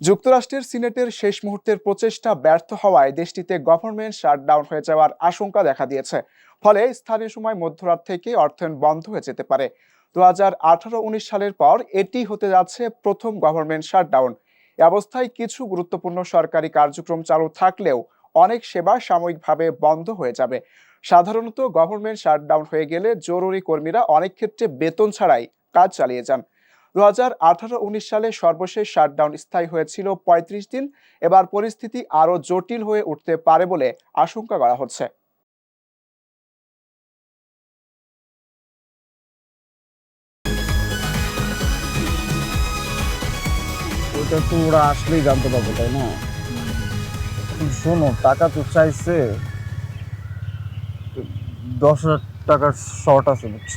যুক্তরাষ্ট্রের সিনেটের শেষ মুহূর্তের প্রচেষ্টা ব্যর্থ হওয়ায় দেশটিতে গভর্নমেন্ট শাটডাউন হয়ে যাওয়ার আশঙ্কা দেখা দিয়েছে। ফলে স্থানীয় সময় মধ্যরাত থেকে অর্থায়ন বন্ধ হয়ে যেতে পারে। দু হাজার আঠারো উনিশ সালের পর এটি হতে যাচ্ছে প্রথম গভর্নমেন্ট শাটডাউন এ অবস্থায় কিছু গুরুত্বপূর্ণ সরকারি কার্যক্রম চালু থাকলেও অনেক সেবা সাময়িকভাবে বন্ধ হয়ে যাবে। সাধারণত গভর্নমেন্ট শাটডাউন হয়ে গেলে জরুরি কর্মীরা অনেক ক্ষেত্রে বেতন ছাড়াই কাজ চালিয়ে যান। দু হাজার আঠারো উনিশ সালে সর্বশেষ শাটডাউন স্থায়ী হয়েছিল পঁয়ত্রিশ দিন। এবার পরিস্থিতি আরও জটিল হয়ে উঠতে পারে বলে আশঙ্কা করা হচ্ছে। ওটা তো আসলেই জানতে পারবে, তাই না? শোনো, টাকা তো চাইছে। দশ হাজার টাকার শর্ট আছে, বুঝছ?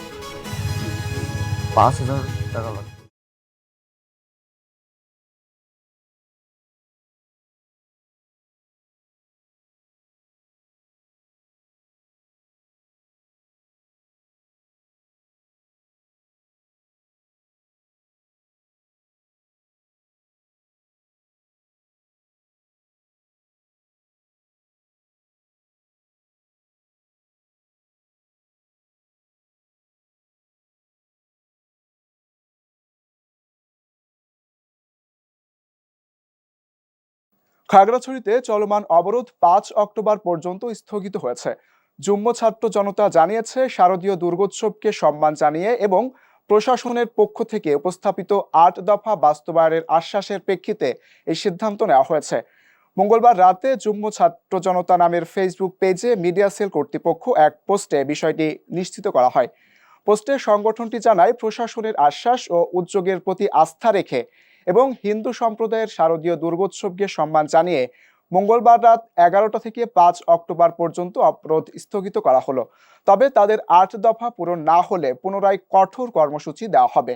পাঁচ খাগড়াছড়িতে চলমান অবরোধ পাঁচ অক্টোবর পর্যন্ত স্থগিত হয়েছে। যুগ্ম ছাত্র জনতা জানিয়েছে, শারদীয় দুর্গোৎসবকে সম্মান জানিয়ে এবং প্রশাসনের পক্ষ থেকে উপস্থাপিত আট দফা বাস্তবায়নের আশ্বাসের প্রেক্ষিতে এই সিদ্ধান্ত নেওয়া হয়েছে। মঙ্গলবার রাতে যুগ্ম ছাত্র জনতা নামের ফেসবুক পেজে মিডিয়া সেল কর্তৃপক্ষ এক পোস্টে বিষয়টি নিশ্চিত করা হয়। পোস্টে সংগঠনটি জানায়, প্রশাসনের আশ্বাস ও উদ্যোগের প্রতি আস্থা রেখে এবং হিন্দু সম্প্রদায়ের শারদীয় দুর্গোৎসবকে সম্মান জানিয়ে মঙ্গলবার রাত এগারোটা থেকে পাঁচ অক্টোবর পর্যন্ত অবরোধ স্থগিত করা হলো। তবে তাদের আট দফা পূরণ না হলে পুনরায় কঠোর কর্মসূচি দেওয়া হবে।